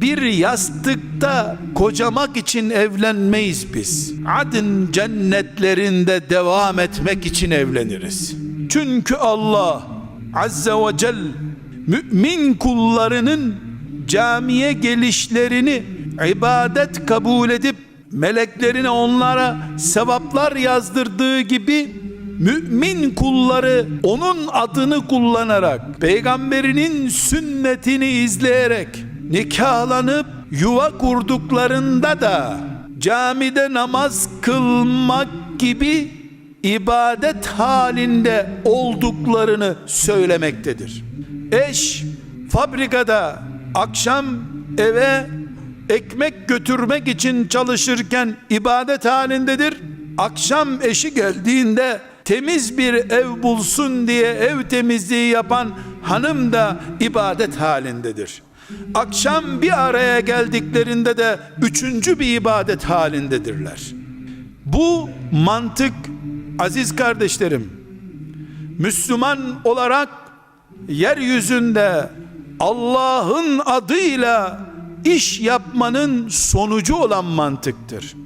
bir yastıkta kocamak için evlenmeyiz biz. Adın cennetlerinde devam etmek için evleniriz. Çünkü Allah Azze ve Celle mümin kullarının camiye gelişlerini ibadet kabul edip meleklerine onlara sevaplar yazdırdığı gibi mümin kulları onun adını kullanarak peygamberinin sünnetini izleyerek nikahlanıp yuva kurduklarında da camide namaz kılmak gibi ibadet halinde olduklarını söylemektedir. Eş fabrikada akşam eve ekmek götürmek için çalışırken ibadet halindedir. Akşam eşi geldiğinde temiz bir ev bulsun diye ev temizliği yapan hanım da ibadet halindedir. Akşam bir araya geldiklerinde de üçüncü bir ibadet halindedirler. Bu mantık aziz kardeşlerim Müslüman olarak yeryüzünde Allah'ın adıyla iş yapmanın sonucu olan mantıktır.